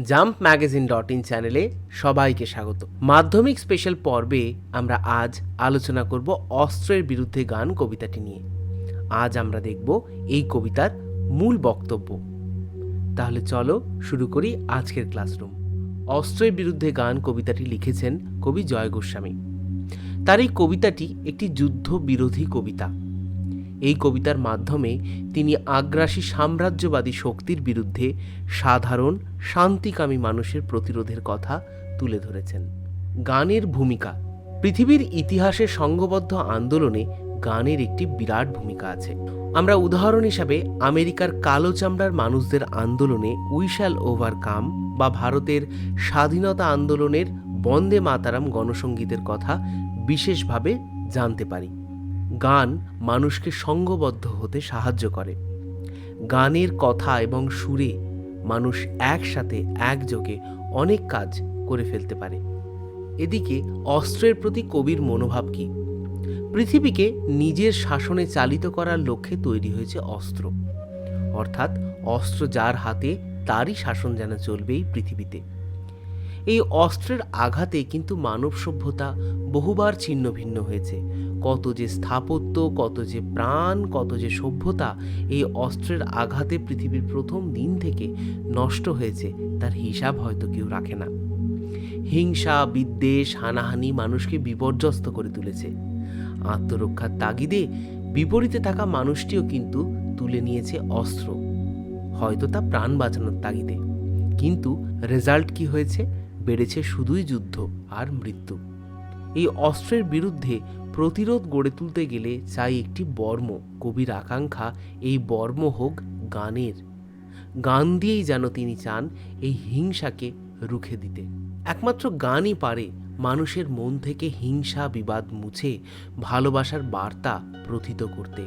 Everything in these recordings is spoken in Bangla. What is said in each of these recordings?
জাম্প ম্যাগাজিন ডট ইন চ্যানেলে সবাইকে স্বাগত। মাধ্যমিক স্পেশাল পর্বে আমরা আজ আলোচনা করব অস্ত্রের বিরুদ্ধে গান কবিতাটি নিয়ে। আজ আমরা দেখব এই কবিতার মূল বক্তব্য। তাহলে চলো শুরু করি আজকের ক্লাসরুম। অস্ত্রের বিরুদ্ধে গান কবিতাটি লিখেছেন কবি জয় গোস্বামী। তার এই কবিতাটি একটি যুদ্ধ বিরোধী কবিতা। এই কবিতার মাধ্যমে তিনি আগ্রাসী সাম্রাজ্যবাদী শক্তির বিরুদ্ধে সাধারণ, শান্তিকামী মানুষের প্রতিরোধের কথা তুলে ধরেছেন। গানের ভূমিকা। পৃথিবীর ইতিহাসে সংঘবদ্ধ আন্দোলনে গানের একটি বিরাট ভূমিকা আছে। আমরা উদাহরণ হিসাবে আমেরিকার কালো চামড়ার মানুষদের আন্দোলনে উই শ্যাল ওভারকাম বা ভারতের স্বাধীনতা আন্দোলনের বন্দে মাতারাম গণসঙ্গীতের কথা বিশেষভাবে জানতে পারি। গান মানুষকে সঙ্গবদ্ধ হতে সাহায্য করে। গানের কথা এবং সুরে মানুষ একসাথে একযোগে অনেক কাজ করে ফেলতে পারে। এদিকে অস্ত্রের প্রতি কবির মনোভাব কী? পৃথিবীকে নিজের শাসনে চালিত করার লক্ষ্যে তৈরি হয়েছে অস্ত্র। অর্থাৎ অস্ত্র যার হাতে, তারই শাসন যেন চলবেই পৃথিবীতে। এই অস্ত্রের আঘাতে কিন্তু মানব সভ্যতা বহুবার ছিন্ন ভিন্ন হয়েছে। কত যে স্থাপত্য, কত যে প্রাণ, কত যে সভ্যতা এই অস্ত্রের আঘাতে পৃথিবীর প্রথম দিন থেকে নষ্ট হয়েছে, তার হিসাব হয়তো কেউ রাখে না। হিংসা, বিদ্বেষ, হানাহানি মানুষকে বিপর্যস্ত করে তুলেছে। আত্মরক্ষার তাগিদে বিপরীতে থাকা মানুষটিও কিন্তু তুলে নিয়েছে অস্ত্র। হয়তো তা প্রাণ বাঁচানোর তাগিদে। কিন্তু রেজাল্ট কি হয়েছে? বেড়েছে শুধুই যুদ্ধ আর মৃত্যু। এই অস্ত্রের বিরুদ্ধে প্রতিরোধ গড়ে তুলতে গেলে চাই একটি বর্ম। কবির আকাঙ্ক্ষা, এই বর্ম হোক গানের। গান দিয়েই যেন তিনি চান এই হিংসাকে রুখে দিতে। একমাত্র গানই পারে মানুষের মন থেকে হিংসা, বিবাদ মুছে ভালোবাসার বার্তা প্রথিত করতে।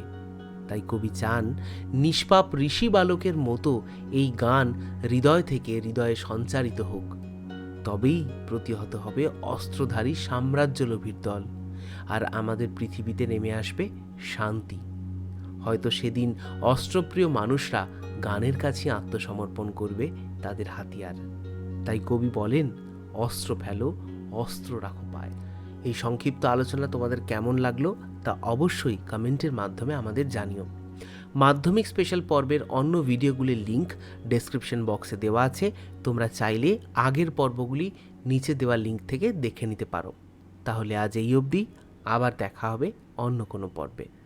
তাই কবি চান নিষ্পাপ ঋষি বালকের মতো এই গান হৃদয় থেকে হৃদয়ে সঞ্চারিত হোক। তবেই প্রতিহত হবে অস্ত্রধারী সাম্রাজ্যলোভীর দল। আর আমাদের পৃথিবীতে নেমে আসবে শান্তি। হয়তো সেদিন অস্ত্রপ্রিয় মানুষরা গানের কাছে আত্মসমর্পণ করবে তাদের হাতিয়ার। তাই কবি বলেন, অস্ত্র ফেলো, অস্ত্র রাখো পায়। এই সংক্ষিপ্ত আলোচনা তোমাদের কেমন লাগল তা অবশ্যই কমেন্টের মাধ্যমে আমাদের জানিও। মাধ্যমিক স্পেশাল পর্বের অন্য ভিডিওগুলির লিঙ্ক ডেসক্রিপশন বক্সে দেওয়া আছে। তোমরা চাইলে আগের পর্বগুলি নিচে দেওয়া লিঙ্ক থেকে দেখে নিতে পারো। তাহলে আজ এই অবধি, আবার দেখা হবে অন্য কোনো পর্বে।